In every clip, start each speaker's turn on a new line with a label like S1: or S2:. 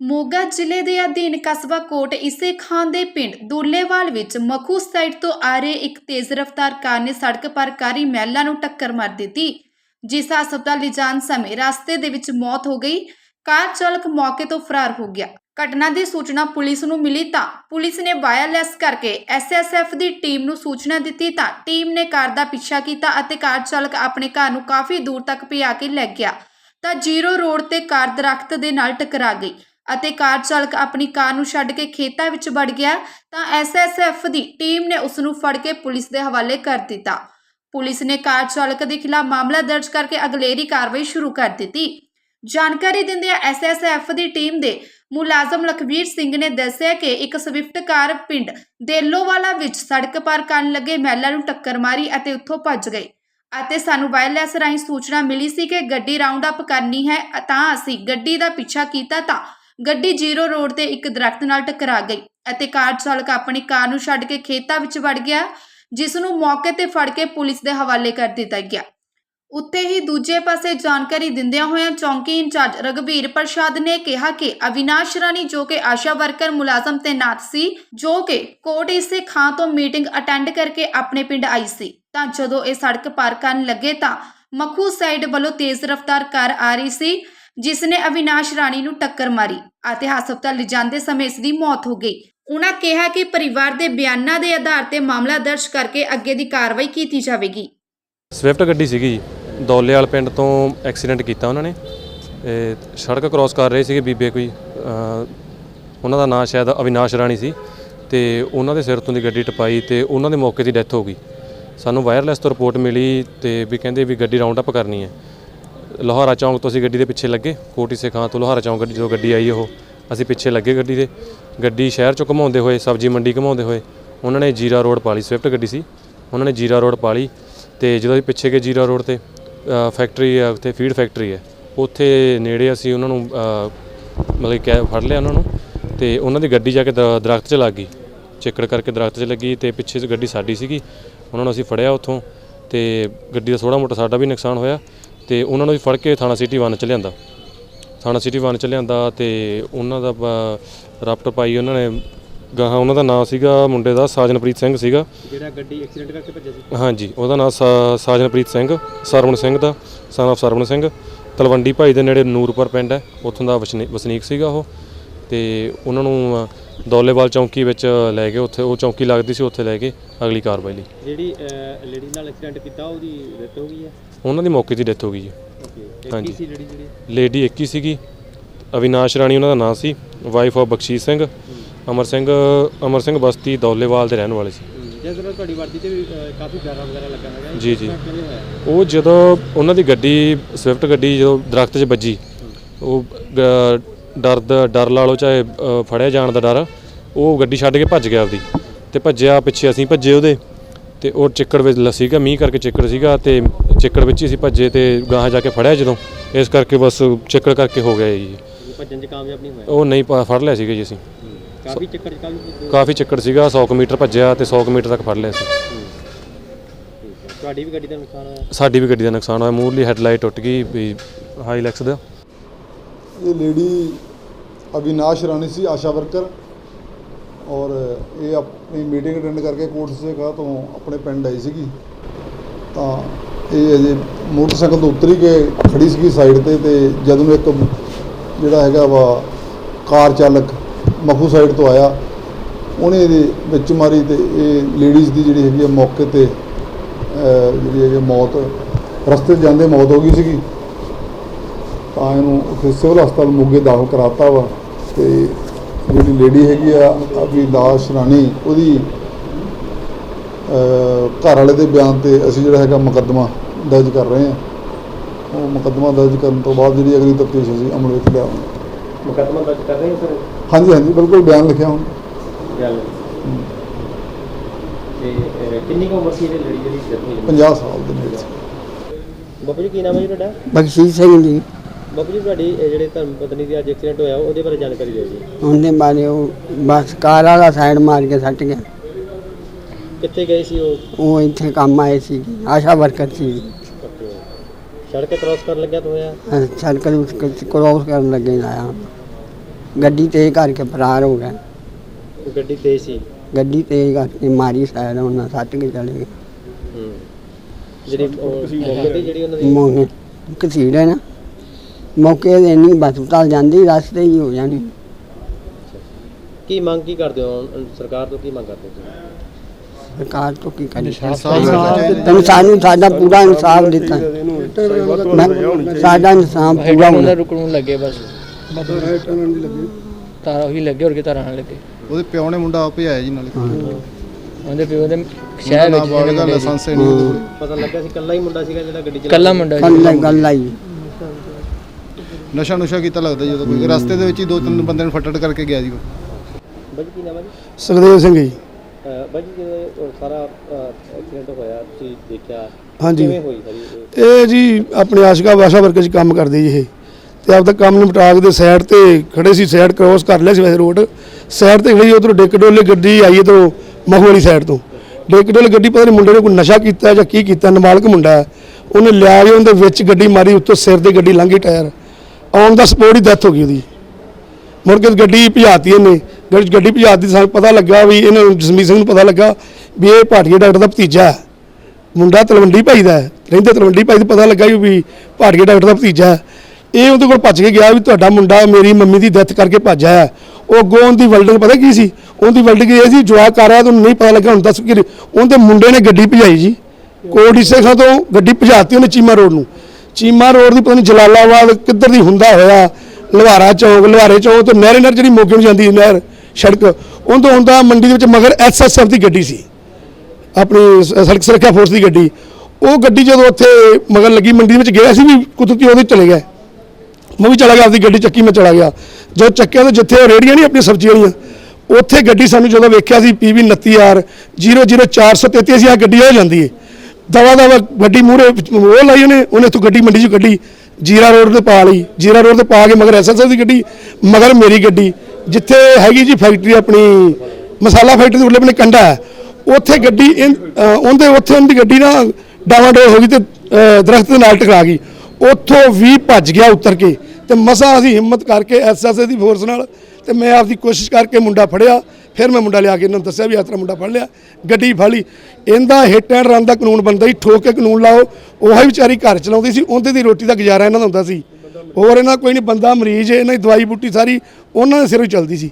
S1: ਮੋਗਾ ਜ਼ਿਲ੍ਹੇ ਦੇ ਅਧੀਨ ਕਸਬਾ ਕੋਟ ਇਸੇ ਖਾਨ ਦੇ ਪਿੰਡ ਦੁੱਲੇਵਾਲ ਵਿੱਚ ਮਖੂ ਸਾਈਡ ਤੋਂ ਆ ਰਹੇ ਇੱਕ ਤੇਜ਼ ਰਫ਼ਤਾਰ ਕਾਰ ਨੇ ਸੜਕ ਪਾਰ ਕਾਰੀ ਮਹਿਲਾ ਨੂੰ ਟੱਕਰ ਮਾਰ ਦਿੱਤੀ, ਜਿਸ ਹਸਪਤਾਲ ਲਿਜਾਣ ਸਮੇਂ ਰਸਤੇ ਦੇ ਵਿੱਚ ਮੌਤ ਹੋ ਗਈ। ਕਾਰ ਚਾਲਕ ਮੌਕੇ ਤੋਂ ਫਰਾਰ ਹੋ ਗਿਆ। ਘਟਨਾ ਦੀ ਸੂਚਨਾ ਪੁਲਿਸ ਨੂੰ ਮਿਲੀ ਤਾਂ ਪੁਲਿਸ ਨੇ ਵਾਇਰਲੈਸ ਕਰਕੇ ਐਸਐਸਐਫ ਦੀ ਟੀਮ ਨੂੰ ਸੂਚਨਾ ਦਿੱਤੀ ਤਾਂ ਟੀਮ ਨੇ ਕਾਰ ਦਾ ਪਿੱਛਾ ਕੀਤਾ ਅਤੇ ਕਾਰ ਚਾਲਕ ਆਪਣੇ ਘਰ ਨੂੰ ਕਾਫੀ ਦੂਰ ਤੱਕ ਭਜਾ ਕੇ ਲੈ ਗਿਆ ਤਾਂ ਜ਼ੀਰੋ ਰੋਡ ਤੇ ਕਾਰ ਦਰਖਤ ਦੇ ਨਾਲ ਟਕਰਾ ਗਈ। ਅਤੇ ਕਾਰ ਚਾਲਕ ਆਪਣੀ ਕਾਰ ਨੂੰ ਛੱਡ ਕੇ ਖੇਤਾਂ ਵਿੱਚ ਵੜ ਗਿਆ ਤਾਂ ਐਸਐਸਐਫ ਦੀ ਟੀਮ ਨੇ ਉਸ ਨੂੰ ਫੜ ਕੇ ਪੁਲਿਸ ਦੇ ਹਵਾਲੇ ਕਰ ਦਿੱਤਾ। ਪੁਲਿਸ ਨੇ ਕਾਰ ਚਾਲਕ ਦੇ ਖਿਲਾਫ ਮਾਮਲਾ ਦਰਜ ਕਰਕੇ ਅਗਲੇਰੀ ਕਾਰਵਾਈ ਸ਼ੁਰੂ ਕਰ ਦਿੱਤੀ। ਜਾਣਕਾਰੀ ਦਿੰਦਿਆਂ ਐਸਐਸਐਫ ਦੀ ਟੀਮ ਦੇ ਮੁਲਾਜ਼ਮ ਲਖਵੀਰ ਸਿੰਘ ਨੇ ਦੱਸਿਆ ਕਿ ਇੱਕ ਸਵਿਫਟ ਕਾਰ ਪਿੰਡ ਦੇਲੋਵਾਲਾ ਵਿੱਚ ਸੜਕ ਪਾਰ ਕਰਨ ਲੱਗੇ ਮਹਿਲਾ ਨੂੰ ਟੱਕਰ ਮਾਰੀ ਅਤੇ ਉੱਥੋਂ ਭੱਜ ਗਈ ਅਤੇ ਸਾਨੂੰ ਵਾਇਰਲੈਸ ਰਾਹੀਂ ਸੂਚਨਾ ਮਿਲੀ ਸੀ ਕਿ ਗੱਡੀ ਰਾਉਂਡ ਅਪ ਕਰਨੀ ਹੈ, ਤਾਂ ਅਸੀਂ ਗੱਡੀ ਦਾ ਪਿੱਛਾ ਕੀਤਾ ਤਾਂ ਗੱਡੀ ਜ਼ੀਰੋ ਰੋਡ ਤੇ ਇੱਕ ਦਰਖਤ ਨਾਲ ਟਕਰਾ ਗਈ ਅਤੇ ਕਾਰ ਚਾਲਕ ਆਪਣੀ ਕਾਰ ਨੂੰ ਛੱਡ ਕੇ ਖੇਤਾਂ ਵਿੱਚ ਵੜ ਗਿਆ, ਜਿਸ ਨੂੰ ਮੌਕੇ ਤੇ ਫੜ ਕੇ ਪੁਲਿਸ ਦੇ ਹਵਾਲੇ ਕਰ ਦਿੱਤਾ ਗਿਆ। ਉੱਤੇ ਹੀ ਦੂਜੇ ਪਾਸੇ ਜਾਣਕਾਰੀ ਦਿੰਦਿਆਂ ਹੋਇਆਂ ਚੌਂਕੀ ਇੰਚਾਰਜ ਰਗਵੀਰ ਪ੍ਰਸ਼ਾਦ ਨੇ ਕਿਹਾ ਕਿ ਅਵਿਨਾਸ਼ ਰਾਣੀ ਜੋ ਕਿ ਆਸ਼ਾ ਵਰਕਰ ਮੁਲਾਜ਼ਮ ਤੈਨਾਤ ਸੀ, ਜੋ ਕਿ ਕੋਟ ਇਸੇ ਖਾਂ ਤੋਂ ਮੀਟਿੰਗ ਅਟੈਂਡ ਕਰਕੇ ਆਪਣੇ ਪਿੰਡ ਆਈ ਸੀ, ਤਾਂ ਜਦੋਂ ਇਹ ਸੜਕ ਪਾਰ ਕਰਨ ਲੱਗੇ ਤਾਂ ਮਖੂ ਸਾਈਡ ਵੱਲੋਂ ਤੇਜ਼ ਰਫ਼ਤਾਰ ਕਾਰ ਆ ਰਹੀ ਸੀ ਜਿਸ ਨੇ ਅਵਿਨਾਸ਼ ਰਾਣੀ ਨੂੰ ਟੱਕਰ ਮਾਰੀ ਅਤੇ ਹਸਪਤਾਲ ਲਿਜਾਂਦੇ ਸਮੇਂ ਇਸ ਦੀ ਮੌਤ ਹੋ ਗਈ। ਉਹਨਾਂ ਕਿਹਾ ਕਿ ਪਰਿਵਾਰ ਦੇ ਬਿਆਨਾਂ ਦੇ ਆਧਾਰ ਤੇ ਮਾਮਲਾ ਦਰਜ ਕਰਕੇ ਅੱਗੇ ਦੀ ਕਾਰਵਾਈ ਕੀਤੀ ਜਾਵੇਗੀ।
S2: ਸਵਿਫਟ ਗੱਡੀ ਸੀਗੀ ਜੀ। ਦੌਲੇਵਾਲ ਪਿੰਡ ਤੋਂ ਐਕਸੀਡੈਂਟ ਕੀਤਾ ਉਹਨਾਂ ਨੇ। ਇਹ ਸੜਕ ਕ੍ਰਾਸ ਕਰ ਰਹੇ ਸੀਗੇ ਬੀਬੇ ਕੋਈ। ਉਹਨਾਂ ਦਾ ਨਾਂ ਸ਼ਾਇਦ ਅਵਿਨਾਸ਼ ਰਾਣੀ ਸੀ। ਤੇ ਉਹਨਾਂ ਦੇ ਸਿਰ ਤੋਂ ਦੀ ਗੱਡੀ ਟਪਾਈ ਤੇ ਉਹਨਾਂ ਦੇ ਮੌਕੇ 'ਤੇ ਡੈਥ ਹੋ ਗਈ। ਸਾਨੂੰ ਵਾਇਰਲੈਸ ਤੋਂ ਰਿਪੋਰਟ ਮਿਲੀ ਤੇ ਵੀ ਕਹਿੰਦੇ ਵੀ ਗੱਡੀ ਰਾਉਂਡ ਅਪ ਕਰਨੀ ਹੈ। ਲੋਹਾਰਾ ਚੌਂਕ ਤੋਂ ਅਸੀਂ ਗੱਡੀ ਦੇ ਪਿੱਛੇ ਲੱਗੇ, ਕੋਟੀ ਸੇਖਾਂ ਤੋਂ ਲੋਹਾਰਾ ਚੌਂਕ ਗੱਡੀ ਜੋ ਗੱਡੀ ਆਈ ਉਹ, ਅਸੀਂ ਪਿੱਛੇ ਲੱਗੇ ਗੱਡੀ ਦੇ। ਗੱਡੀ ਸ਼ਹਿਰ ਚੋਂ ਘਮਾਉਂਦੇ ਹੋਏ, ਸਬਜ਼ੀ ਮੰਡੀ ਘਮਾਉਂਦੇ ਹੋਏ, ਉਹਨਾਂ ਨੇ ਜੀਰਾ ਰੋਡ ਪਾਲੀ ਸਵਿਫਟ ਗੱਡੀ ਸੀ। ਉਹਨਾਂ ਨੇ ਜੀਰਾ ਰੋਡ ਪਾਲੀ ਤੇ ਜਦੋਂ ਅਸੀਂ ਪਿੱਛੇ ਗਏ ਜੀਰਾ ਰੋਡ ਤੇ ਫੈਕਟਰੀ ਹੈ ਉੱਥੇ ਫੀਡ ਫੈਕਟਰੀ ਹੈ। ਉੱਥੇ ਨੇੜੇ ਅਸੀਂ ਉਹਨਾਂ ਨੂੰ ਮਤਲਬ ਕਿ ਫੜ ਲਿਆ ਉਹਨਾਂ ਨੂੰ ਤੇ ਉਹਨਾਂ ਦੀ ਗੱਡੀ ਜਾ ਕੇ ਦ- ਦਰਖਤ 'ਚ ਲੱਗ ਗਈ। ਚਿੱਕੜ ਕਰਕੇ ਦਰਖਤ 'ਚ ਲੱਗੀ ਤੇ ਪਿੱਛੇ ਗੱਡੀ ਸਾਡੀ ਸੀਗੀ। ਉਹਨਾਂ ਨੂੰ ਅਸੀਂ ਫੜਿਆ ਉੱਥੋਂ ਤੇ ਗੱਡੀ ਦਾ ਥੋੜਾ ਮੋਟਾ ਸਾਡਾ ਵੀ ਨੁਕਸਾਨ ਹੋਇਆ। ਤੇ ਉਹਨਾਂ ਨੂੰ ਵੀ ਫੜ ਕੇ ਥਾਣਾ ਸਿਟੀ 1 ਚ ਲਿਆਂਦਾ। ਥਾਣਾ ਸਿਟੀ 1 ਚ ਲਿਆਂਦਾ ਤੇ ਉਹਨਾਂ ਦਾ ਰਪਟ ਪਾਈ ਉਹਨਾਂ ਨੇ। ਗਾਹਾਂ ਉਹਨਾਂ ਦਾ ਨਾਮ ਸੀਗਾ ਮੁੰਡੇ ਦਾ ਸਾਜਨਪ੍ਰੀਤ ਸਿੰਘ ਸੀਗਾ।
S3: ਜਿਹੜਾ ਗੱਡੀ ਐਕਸੀਡੈਂਟ ਕਰਕੇ ਭੱਜਿਆ ਸੀ।
S2: ਹਾਂਜੀ ਉਹਦਾ ਨਾਮ ਸਾਜਨਪ੍ਰੀਤ ਸਿੰਘ ਸਰਵਣ ਸਿੰਘ ਦਾ son of ਸਰਵਣ ਸਿੰਘ। ਤਲਵੰਡੀ ਭਾਈ ਦੇ ਨੇੜੇ ਨੂਰਪੁਰ ਪਿੰਡ ਹੈ ਉੱਥੋਂ ਦਾ ਵਸਨੀ- ਵਸਨੀਕ ਸੀਗਾ ਉਹ। ਤੇ ਉਹਨਾਂ ਨੂੰ ਦੌਲੇਵਾਲ ਚੌਂਕੀ ਵਿੱਚ ਲੈ ਗਏ ਉੱਥੇ ਉਹ ਚੌਂਕੀ ਲੱਗਦੀ ਸੀ ਉੱਥੇ ਲੈ ਕੇ ਅਗਲੀ ਕਾਰਵਾਈ ਲਈ।
S3: ਜਿਹੜੀ ਲੇਡੀ ਨਾਲ ਐਕਸੀਡੈਂਟ ਕੀਤਾ ਉਹਦੀ ਡੈਥ ਹੋ ਗਈ ਹੈ।
S2: ਉਹਨਾਂ ਦੀ ਮੌਕੇ 'ਤੇ ਡੈਥ ਹੋ ਗਈ ਜੀ।
S3: ਓਕੇ
S2: ਹਾਂਜੀ।
S3: ਸੀ ਲੇਡੀ ਜਿਹੜੀ?
S2: ਲੇਡੀ ਇੱਕ ਹੀ ਸੀਗੀ। ਅਵਿਨਾਸ਼ ਰਾਣੀ ਉਹਨਾਂ ਦਾ ਨਾਮ ਸੀ। Wife of Bakhshish Singh. ਅਮਰ ਸਿੰਘ ਅਮਰ ਸਿੰਘ ਬਸਤੀ ਦੌਲੇਵਾਲ ਦੇ ਰਹਿਣ ਵਾਲੇ ਸੀ।
S3: ਜਿਸ ਤਰ੍ਹਾਂ ਤੁਹਾਡੀ ਵਰਦੀ ਤੇ ਵੀ ਅਹ, ਕਾਫੀ ਗਾਰਾ ਵਗੈਰਾ ਲੱਗਾ ਹੈਗਾ। ਇਹ
S2: ਜੀ, ਜੀ।
S3: ਕਿਵੇਂ ਹੋਇਆ?
S2: ਉਹ ਜਦੋਂ ਉਹਨਾਂ ਦੀ ਗੱਡੀ ਸਵਿਫਟ ਗੱਡੀ ਜਦੋਂ ਦਰਖਤ 'ਚ ਵੱਜੀ ਉਹ ਗ- ਡਰ ਦਾ ਡਰ ਲਾ ਲਓ ਚਾਹੇ ਅ, ਫੜਿਆ ਜਾਣ ਦਾ ਡਰ ਉਹ ਗੱਡੀ ਛੱਡ ਕੇ ਭੱਜ ਗਿਆ ਆਪਦੀ। ਤੇ ਭੱਜਿਆ ਪਿੱਛੇ ਅਸੀਂ ਭੱਜੇ ਉਹਦੇ। ਤੇ ਉਹ ਚਿੱਕੜ ਵਿੱਚ ਲ- ਸੀਗਾ ਮੀਂਹ ਕਰਕੇ ਚਿੱਕੜ ਸੀਗਾ ਤੇ ਚਿੱਕੜ ਵਿੱਚ ਹੀ ਅਸੀਂ ਭੱਜੇ ਤੇ ਗਾਹਾਂ ਜਾ ਕੇ ਫੜਿਆ ਜਦੋਂ ਇਸ ਕਰਕੇ ਬਸ ਚਿੱਕੜ ਕਰਕੇ ਹੋ ਗਿਆ ਜੀ।
S3: ਭੱਜਣ 'ਚ ਕਾਮਯਾਬ ਨਹੀਂ ਹੋਇਆ?
S2: ਉਹ ਨਹੀਂ ਪ- ਫੜ ਲਿਆ ਸੀਗਾ ਜੀ ਅਸੀਂ।
S3: ਕਾਫੀ ਚੱਕਰ 'ਚ ਕਾਫੀ
S2: ਕਾਫੀ ਚਿੱਕੜ ਸੀਗਾ 100 ਕੁ ਮੀਟਰ ਭੱਜਿਆ ਤੇ 100 ਕੁ ਮੀਟਰ ਤੱਕ ਫੜ ਲਿਆ ਸੀ।
S3: ਠੀਕ ਹੈ ਤੁਹਾਡੀ ਵੀ ਗੱਡੀ ਦਾ ਨੁਕਸਾਨ ਹੋਇਆ?
S2: ਸਾਡੀ ਵੀ ਗੱਡੀ ਦਾ ਨੁਕਸਾਨ ਹੋਇਆ ਮੂਰਲੀ ਹੈਡਲਾਈਟ ਟੁੱਟ ਗਈ ਵੀ ਹਾਈਲੈਕਸ ਦਾ।
S4: ਇਹ ਲੇਡੀ ਅਵਿਨਾਸ਼ ਰਾਣੀ ਸੀ ਆਸ਼ਾ ਵਰਕਰ। ਔਰ ਇਹ ਆਪਣੀ ਮੀਟਿੰਗ ਅਟੈਂਡ ਕਰਕੇ ਕੋਟ ਸੇਖਾ ਤੋਂ ਆਪਣੇ ਪਿੰਡ ਆਈ ਸੀਗੀ। ਤਾਂ ਇਹ ਅਜੇ ਮੋਟਰਸਾਈਕਲ ਤੋਂ ਉਤਰੀ ਕੇ ਖੜੀ ਸੀਗੀ ਸਾਈਡ ਤੇ ਤੇ ਜਦ ਨੂੰ ਇੱਕ ਜਿਹੜਾ ਹੈਗਾ ਵਾ ਕਾਰ ਚਾਲਕ ਮਖੂ ਸਾਈਡ ਤੋਂ ਆਇਆ, ਉਹਨੇ ਇਹਦੇ ਵਿੱਚ ਮਾਰੀ ਤੇ ਇਹ ਲੇਡੀਜ਼ ਦੀ ਜਿਹੜੀ ਹੈਗੀ ਆ ਮੌਕੇ ਤੇ ਜਿਹੜੀ ਹੈਗੀ ਆ ਮੌਤ, ਰਸਤੇ ਜਾਂਦੇ ਮੌਤ ਹੋ ਗਈ ਸੀਗੀ। ਤਾਂ ਇਹਨੂੰ ਉੱਥੇ ਸਿਵਲ ਹਸਪਤਾਲ ਮੋਗੇ ਦਾਖਲ ਕਰਾਤਾ ਵਾ ਤੇ ਜਿਹੜੀ ਲੇਡੀ ਹੈਗੀ ਆ ਅਭਿਲਾਸ਼ ਰਾਣੀ ਉਹਦੀ ਘਰ ਵਾਲੇ ਦੇ ਬਿਆਨ ਤੇ ਅਸੀਂ ਜਿਹੜਾ ਹੈਗਾ ਮੁਕੱਦਮਾ ਦਰਜ ਕਰ ਰਹੇ ਹਾਂ। ਉਹ ਮੁਕੱਦਮਾ ਦਰਜ ਕਰਨ ਤੋਂ ਬਾਅਦ ਜਿਹੜੀ ਅਗਲੀ ਤਫਤੀਸ਼ ਅਸੀਂ ਅਮਲ ਵਿੱਚ ਲਿਆਵਾਂਗੇ।
S3: ਮੁਕੱਦਮਾ ਦਰਜ ਕਰ ਰਹੇ ਹੋ ਸਰ?
S4: ਹਾਂਜੀ ਹਾਂਜੀ ਬਿਲਕੁਲ ਬਿਆਨ ਲਿਖਿਆ ਹੁਣ।
S3: ਤੇ ਕਿੰਨੀ ਕੁ ਉਮਰ ਸੀ ਇਹ ਲੜੀ ਜਿਹੜੀ ਡੈਥ ਹੋਈ?
S4: 50 ਸਾਲ ਦੇ ਨੇੜੇ
S3: ਬਾਪੂ ਜੀ ਕੀ ਨਾਮ ਹੈ ਜੀ ਤੁਹਾਡਾ?
S5: ਬਖਸ਼ੀਸ਼ ਸਿੰਘ ਜੀ।
S3: ਬਾਪੂ ਜੀ ਤੁਹਾਡੀ ਇਹ ਜਿਹੜੇ ਧਰਮ ਪਤਨੀ ਦੀ ਅੱਜ ਐਕਸੀਡੈਂਟ ਹੋਇਆ ਉਹਦੇ ਬਾਰੇ ਜਾਣਕਾਰੀ ਦਿਓ ਜੀ।
S5: ਉਹਦੇ ਬਾਰੇ ਉਹ ਬਸ ਕਾਰ ਵਾਲਾ ਸਾਈਡ ਮਾਰ ਕੇ ਸੱਟ ਗਿਆ।
S3: ਕਿੱਥੇ ਗਏ ਸੀ ਉਹ?
S5: ਉਹ ਇੱਥੇ ਕੰਮ ਆਏ ਸੀ ਆਸ਼ਾ ਵਰਕਰ ਸੀ।
S3: ਸੜਕ ਕ੍ਰਾਸ ਕਰਨ ਲੱਗਿਆ ਤਾਂ ਹੋਇਆ?
S5: ਸਰਕਲ ਉਸ ਕ੍ਰੋਸ ਕਰਨ ਲੱਗੇ ਆਇਆ। ਗੱਡੀ ਤੇਜ਼ ਕਰਕੇ ਫਰਾਰ ਹੋ ਗਿਆ।
S3: ਗੱਡੀ ਤੇਜ਼ ਸੀ?
S5: ਗੱਡੀ ਤੇਜ਼ ਕਰਕੇ ਮਾਰੀ ਸਾਈਡ ਉਹਨਾਂ ਸੱਟ ਕੇ ਚਲੇ ਗਏ।
S3: ਹੂੰ। ਜਿਹੜੀ ਉਹ ਤੇ ਜਿਹੜੀ ਉਹਨਾਂ ਦੀ?
S5: ਮੋਨੇ ਕਸੀੜੇ ਨਾ। ਮੌਕੇ ਤੇ ਨਹੀਂ ਹਸਪਤਾਲ ਜਾਂਦੀ ਰਸਤੇ ਹੀ ਹੋ ਜਾਣੀ
S3: ਕੀ ਮੰਗ ਕੀ ਕਰਦੇ ਹੋ? ਸਰਕਾਰ ਤੋਂ ਕੀ ਮੰਗ ਕਰਦੇ ਹੋ?
S5: ਸਰਕਾਰ ਤੋਂ ਕੀ ਕਰੀ ਤੈਨੂੰ ਸਾਨੂੰ ਸਾਡਾ ਪੂਰਾ ਇਨਸਾਫ ਦਿੱਤਾ। ਮੈਂ- ਸਾਡਾ ਇਨਸਾਫ ਪੂਰਾ ਹੋਣਾ।
S6: ਰੁਕਣ ਨੂੰ ਲੱਗੇ ਬਸ। ਤਾਰਾ ਉਹੀ ਲੱਗੇ ਹੋਰ ਕਿ ਤਾਰਾ ਨਾਲ ਲੱਗੇ।
S7: ਉਹਦੇ ਪਿਓ ਨੇ ਮੁੰਡਾ ਆਪੇ ਆਇਆ ਜੀ ਨਾਲੇ।
S6: ਉਹਦੇ ਪਿਓ ਦੇ ਸ਼ਹਿਰ ਵਿੱਚ
S7: ਨਾਬਾਲਗ ਦਾ ਲਾਇਸੈਂਸ ਹੀ ਨਹੀਂ ਉਹਦੇ ਕੋਲ
S3: ਪਤਾ ਲੱਗਾ ਸੀ ਕੱਲਾ ਹੀ ਮੁੰਡਾ ਸੀਗਾ ਜਿਹੜਾ ਗੱਡੀ ਚਲਾ
S6: ਕੱਲਾ ਮੁੰਡਾ ਸੀ।
S5: ਕੱਲ ਗੱਲ ਆਈ
S7: ਨਸ਼ਾ ਨੁਸ਼ਾ ਕੀਤਾ ਲੱਗਦਾ ਜਦੋਂ ਕੋਈ ਰਸਤੇ ਦੇ ਵਿੱਚ ਹੀ ਦੋ ਤਿੰਨ ਬੰਦੇ ਨੂੰ ਫੱਟੜ ਕਰਕੇ ਗਿਆ ਜੀ ਉਹ।
S3: ਬਾਜੀ ਕੀ ਨਾਮ ਹੈ ਜੀ?
S8: ਸੁਖਦੇਵ ਸਿੰਘ ਜੀ।
S3: ਅਹ ਬਾਜੀ ਜਦੋਂ ਉਹ ਸਾਰਾ ਐਕਸੀਡੈਂਟ ਹੋਇਆ ਤੁਸੀਂ ਦੇਖਿਆ
S8: ਹਾਂਜੀ।
S3: ਕਿਵੇਂ ਹੋਈ ਸਾਰੀ ਇਹ?
S8: ਇਹ ਜੀ ਆਪਣੇ ਆਸ਼ਕਾ ਵਾਸ਼ਾ ਵਰਗ 'ਚ ਕੰਮ ਕਰਦੇ ਜੀ ਇਹ। ਤੇ ਆਪਦਾ ਕੰਮ ਨਿਪਟਾ ਕੇ ਦੇ ਸਾਈਡ ਤੇ ਖੜੇ ਸੀ ਸਾਈਡ ਕ੍ਰੋਸ ਕਰ ਲਿਆ ਸੀ ਵੈਸੇ ਰੋਡ ਸਾਈਡ ਤੇ ਖੜੀ ਉਧਰੋਂ ਡਿੱਕ ਡੋਲੇ ਗੱਡੀ ਆਈ ਇਧਰੋਂ ਮਹੂ ਵਾਲੀ ਸਾਈਡ ਤੋਂ। ਡਿੱਕ ਡੋਲੇ ਗੱਡੀ ਪਤਾ ਨਹੀਂ ਮੁੰਡੇ ਨੇ ਕੋਈ ਨਸ਼ਾ ਕੀਤਾ ਜਾਂ ਕੀ ਕੀਤਾ ਨਾਬਾਲਗ ਮੁੰਡਾ। ਹੈ। ਉਹਨੇ ਲਿਆ ਕੇ ਉਹਦੇ ਵਿੱਚ ਗੱਡੀ ਮਾਰੀ ਉੱਤੋਂ ਸਿਰ ਤੇ ਗੱਡੀ ਲੰਘੀ ਟਾਇਰ ਔਨ ਦਾ ਸਪੋਰਟ ਹੀ ਡੈਥ ਹੋ ਗਈ ਉਹਦੀ। ਮੁੜ ਕੇ ਗੱਡੀ ਭਜਾਤੀ ਇਹਨੇ। ਗੱਡੀ ਗੱਡੀ ਭਜਾਤੀ ਸਾਨੂੰ ਪਤਾ ਲੱਗਾ ਵੀ ਇਹਨਾਂ ਨੂੰ ਜਸਮੀਤ ਸਿੰਘ ਨੂੰ ਪਤਾ ਲੱਗਾ ਵੀ ਇਹ ਭਾਟੀਆ ਡਾਕਟਰ ਦਾ ਭਤੀਜਾ ਹੈ। ਮੁੰਡਾ ਤਲਵੰਡੀ ਭਾਈ ਦਾ ਹੈ। ਰਹਿੰਦੇ ਤਲਵੰਡੀ ਭਾਈ ਦਾ ਪਤਾ ਲੱਗਾ ਵੀ- ਵੀ ਭਾਟੀਆ ਡਾਕਟਰ ਦਾ ਭਤੀਜਾ ਹੈ। ਇਹ ਉਹਦੇ ਕੋਲ ਭੱਜ ਕੇ ਗਿਆ ਵੀ ਤੁਹਾਡਾ ਮੁੰਡਾ ਮੇਰੀ ਮੰਮੀ ਦੀ ਡੈਥ ਕਰਕੇ ਭੱਜ ਆਇਆ। ਉਹ ਅੱਗੋਂ ਉਹਦੀ ਵੈਲਡਿੰਗ ਪਤਾ ਕੀ ਸੀ? ਉਹਦੀ ਵੈਲਡਿੰਗ ਇਹ ਸੀ ਜਵਾਬ ਕਰ ਰਿਹਾ, ਤੁਹਾਨੂੰ ਨਹੀਂ ਪਤਾ ਲੱਗਾ, ਹੁਣ ਦੱਸ ਕਿ ਉਹਦੇ ਮੁੰਡੇ ਨੇ ਗੱਡੀ ਭਜਾਈ ਜੀ। ਕੋਟ ਇਸੇ ਖਾਂ ਤੋਂ ਗੱਡੀ ਭਜਾਤੀ ਉਹਨੇ ਚੀਮਾ ਰੋਡ ਨੂੰ। ਚੀਮਾ ਰੋਡ ਦੀ ਪਤਾ ਨਹੀਂ ਜਲਾਲਾਬਾਦ ਕਿੱਧਰ ਦੀ ਹੁੰਦਾ ਹੋਇਆ, ਲੁਹਾਰਾ ਚੌਂਕ, ਲੁਹਾਰੇ ਚੌਂਕ ਤੋਂ ਨਹਿਰ ਨਹਿਰ ਜਿਹੜੀ ਮੋਗੇ ਨੂੰ ਜਾਂਦੀ ਹੈ ਨਹਿਰ, ਸੜਕ ਉਹ ਤੋਂ ਹੁੰਦਾ ਮੰਡੀ ਦੇ ਵਿੱਚ ਮਗਰ ਐਸਐਸਐਫ ਦੀ ਗੱਡੀ ਸੀ। ਆਪਣੀ ਸੜਕ ਸੁਰੱਖਿਆ ਫੋਰਸ ਦੀ ਗੱਡੀ। ਉਹ ਗੱਡੀ ਜਦੋਂ ਉੱਥੇ ਮਗਰ ਲੱਗੀ, ਮੰਡੀ ਵਿੱਚ ਗਿਆ ਸੀ ਵੀ ਕੁਦਰਤੀ ਉਹਦੇ ਚਲੇ ਗਏ ਮੈਂ ਵੀ ਚਲਾ ਗਿਆ, ਆਪਦੀ ਗੱਡੀ ਚੱਕੀ, ਮੈਂ ਚਲਾ ਗਿਆ। ਜਦੋਂ ਚੱਕਿਆ ਤਾਂ ਜਿੱਥੇ ਉਹ ਰੇੜੀਆਂ ਨਹੀਂ ਆਪਣੀ ਸਬਜ਼ੀ ਵਾਲੀਆਂ, ਉੱਥੇ ਗੱਡੀ ਸਾਨੂੰ ਜਦੋਂ ਵੇਖਿਆ ਸੀ ਪੀਵੀ 29R 00433 ਅਸੀਂ ਆ ਗੱਡੀ ਹੋ ਜਾਂਦੀ ਹੈ ਦਵਾ ਦਵਾ ਗੱਡੀ ਮੂਹਰੇ ਉਹ ਲਾਈ ਉਹਨੇ ਉਹਨੇ ਤੋਂ ਗੱਡੀ ਮੰਡੀ 'ਚ ਕੱਢੀ, ਜੀਰਾ ਰੋਡ ਤੇ ਪਾ ਲਈ। ਜੀਰਾ ਰੋਡ ਤੇ ਪਾ ਕੇ ਮਗਰ ਐਸਐਸਐਫ ਦੀ ਗੱਡੀ, ਮਗਰ ਮੇਰੀ ਗੱਡੀ, ਜਿੱਥੇ ਹੈਗੀ ਜੀ ਫੈਕਟਰੀ ਆਪਣੀ, ਮਸਾਲਾ ਫੈਕਟਰੀ ਦੇ ਉਰਲੇ ਬੰਨੇ ਕੰਡਾ ਹੈ। ਉੱਥੇ ਗੱਡੀ ਇਨ- ਉਹਦੇ ਉੱਥੇ ਉਹਦੀ ਗੱਡੀ ਨਾ ਡਾਵਾਂਡੋਲ ਹੋ ਗਈ ਤੇ, ਅਹ, ਦਰਖਤ ਦੇ ਨਾਲ ਟਕਰਾ ਗਈ। ਉੱਥੋਂ ਵੀ ਭੱਜ ਗਿਆ ਉਤਰ ਕੇ ਤੇ ਮਸਾਂ ਅਸੀਂ ਹਿੰਮਤ ਕਰਕੇ ਐਸਐਸਏ ਦੀ ਫੋਰਸ ਨਾਲ ਤੇ ਮੈਂ ਆਪਦੀ ਕੋਸ਼ਿਸ਼ ਕਰਕੇ ਮੁੰਡਾ ਫੜਿਆ। ਫਿਰ ਮੈਂ ਮੁੰਡਾ ਲਿਆ ਕੇ ਇਹਨਾਂ ਨੂੰ ਦੱਸਿਆ ਵੀ ਇਸ ਮੁੰਡਾ ਫੜ ਲਿਆ, ਗੱਡੀ ਫੜ ਲਈ। ਇਹਦਾ ਹਿੱਟ ਐਂਡ ਰਨ ਦਾ ਕਾਨੂੰਨ ਬਣਦਾ ਹੀ ਠੋਕ ਕੇ ਕਾਨੂੰਨ ਲਾਓ। ਉਹੀ ਵਿਚਾਰੀ ਘਰ ਚਲਾਉਂਦੀ ਸੀ, ਉਹਦੇ ਦੀ ਰੋਟੀ ਦਾ ਗੁਜ਼ਾਰਾ ਇਹਨਾਂ ਦਾ ਹੁੰਦਾ ਸੀ। ਹੋਰ ਇਹਨਾਂ ਕੋਈ ਨਹੀਂ, ਬੰਦਾ ਮਰੀਜ਼ ਹੈ, ਇਹਨਾਂ ਦੀ ਦਵਾਈ ਬੂਟੀ ਸਾਰੀ ਉਹਨਾਂ ਦੇ ਸਿਰੋਂ ਚੱਲਦੀ ਸੀ।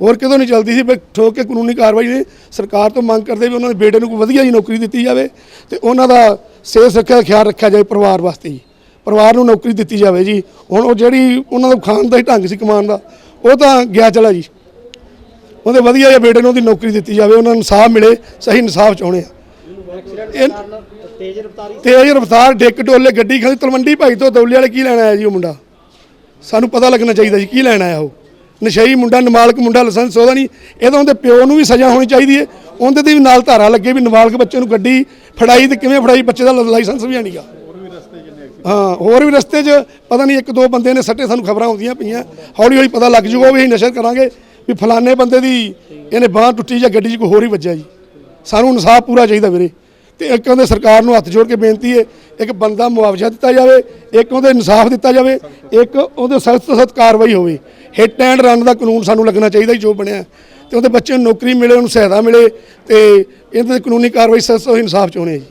S8: ਹੋਰ ਕਿਤੋਂ ਨਹੀਂ ਚੱਲਦੀ ਸੀ ਵੀ ਠੋਕ ਕੇ ਕਾਨੂੰਨੀ ਕਾਰਵਾਈ ਨੇ ਸਰਕਾਰ ਤੋਂ ਮੰਗ ਕਰਦੇ ਵੀ ਉਹਨਾਂ ਦੇ ਬੇਟੇ ਨੂੰ ਕੋਈ ਵਧੀਆ ਜੀ ਨੌਕਰੀ ਦਿੱਤੀ ਜਾਵੇ ਤੇ ਉਹਨਾਂ ਦਾ ਸਿਹਤ ਸੁਰੱਖਿਆ ਦਾ ਖਿਆਲ ਰੱਖਿਆ ਜਾਵੇ ਪਰਿਵਾਰ ਵਾਸਤੇ ਜੀ। ਪਰਿਵਾਰ ਨੂੰ ਨੌਕਰੀ ਦਿੱਤੀ ਜਾਵੇ ਜੀ। ਹੁਣ ਉਹ ਜਿਹੜੀ ਉਹਨਾਂ ਦਾ ਖਾਣ ਦਾ ਹੀ ਢੰਗ ਸੀ ਕਮਾਉਣ ਦਾ, ਉਹ ਤਾਂ ਗਿਆ ਚਲਾ ਜੀ। ਉਹਦੇ ਵਧੀਆ ਜਿਹੇ ਬੇਟੇ ਨੂੰ ਉਹਦੀ ਨੌਕਰੀ ਦਿੱਤੀ ਜਾਵੇ ਉਹਨਾਂ ਨੂੰ ਇਨਸਾਫ ਮਿਲੇ ਸਹੀ ਇਨਸਾਫ ਚਾਹੁੰਦੇ ਆ।
S3: ਤੇਜ਼ ਰਫ਼ਤਾਰੀ
S8: ਤੇਜ਼ ਰਫ਼ਤਾਰ ਡਿੱਕ ਡੋਲੇ ਗੱਡੀ ਖਾਂਦੀ ਤਲਵੰਡੀ ਭਾਈ ਤੋਂ ਦੌਲੇ ਵਾਲੇ ਕੀ ਲੈਣ ਆਇਆ ਜੀ ਉਹ ਮੁੰਡਾ? ਸਾਨੂੰ ਪਤਾ ਲੱਗਣਾ ਚਾਹੀਦਾ ਜੀ ਕੀ ਲੈਣ ਆਇਆ ਉਹ? ਨਸ਼ਈ ਮੁੰਡਾ ਨਾਬਾਲਗ ਮੁੰਡਾ ਲਾਇਸੈਂਸ ਉਹਦਾ ਨਹੀਂ। ਇਹਦਾ ਉਹਦੇ ਪਿਓ ਨੂੰ ਵੀ ਸਜ਼ਾ ਹੋਣੀ ਚਾਹੀਦੀ ਹੈ ਉਹਦੇ ਤੇ ਵੀ ਨਾਲ ਧਾਰਾ ਲੱਗੇ ਵੀ ਨਾਬਾਲਗ ਬੱਚੇ ਨੂੰ ਗੱਡੀ ਫੜਾਈ ਤੇ ਕਿਵੇਂ ਫੜਾਈ ਬੱਚੇ ਦਾ ਲਾਇਸੈਂਸ ਵੀ ਨਹੀਂਗਾ ਹਾਂ ਹੋਰ ਵੀ ਰਸਤੇ 'ਚ ਪਤਾ ਨਹੀਂ ਇੱਕ ਦੋ ਬੰਦੇ ਨੇ ਸੱਟੇ ਸਾਨੂੰ ਖਬਰਾਂ ਆਉਂਦੀਆਂ ਪਈਆਂ। ਹੌਲੀ ਹੌਲੀ ਪਤਾ ਲੱਗ ਜੂਗਾ ਉਹ ਵੀ ਅਸੀਂ ਨਸ਼ਰ ਕਰਾਂਗੇ। ਵੀ ਫਲਾਣੇ ਬੰਦੇ ਦੀ ਇਹਨੇ ਬਾਹ ਟੁੱਟੀ ਜਾਂ ਗੱਡੀ 'ਚ ਕੋਈ ਹੋਰ ਹੀ ਵੱਜਿਆ ਜੀ। ਸਾਨੂੰ ਇਨਸਾਫ ਪੂਰਾ ਚਾਹੀਦਾ ਵੀਰੇ। ਤੇ ਇੱਕ ਉਹਦੇ ਸਰਕਾਰ ਨੂੰ ਹੱਥ ਜੋੜ ਕੇ ਬੇਨਤੀ ਹੈ, ਇੱਕ ਬੰਦਾ ਮੁਆਵਜ਼ਾ ਦਿੱਤਾ ਜਾਵੇ, ਇੱਕ ਉਹਦੇ ਇਨਸਾਫ ਦਿੱਤਾ ਜਾਵੇ, ਇੱਕ ਉਹਦੇ ਸਖਤ ਤੋਂ ਸਖਤ ਕਾਰਵਾਈ ਹੋਵੇ। ਹਿੱਟ ਐਂਡ ਰਨ ਦਾ ਕਾਨੂੰਨ ਸਾਨੂੰ ਲੱਗਣਾ ਚਾਹੀਦਾ ਜੀ, ਜੋ ਬਣਿਆ। ਤੇ ਉਹਦੇ ਬੱਚੇ ਨੂੰ ਨੌਕਰੀ ਮਿਲੇ, ਉਹਨੂੰ ਸਹਾਇਤਾ ਮਿਲੇ ਤੇ ਇਹਦੇ ਕਾਨੂੰਨੀ ਕਾਰਵਾਈ ਸਖਤ ਤੋਂ ਇਨਸਾਫ ਚਾਹੁੰਦੇ ਆ ਜੀ।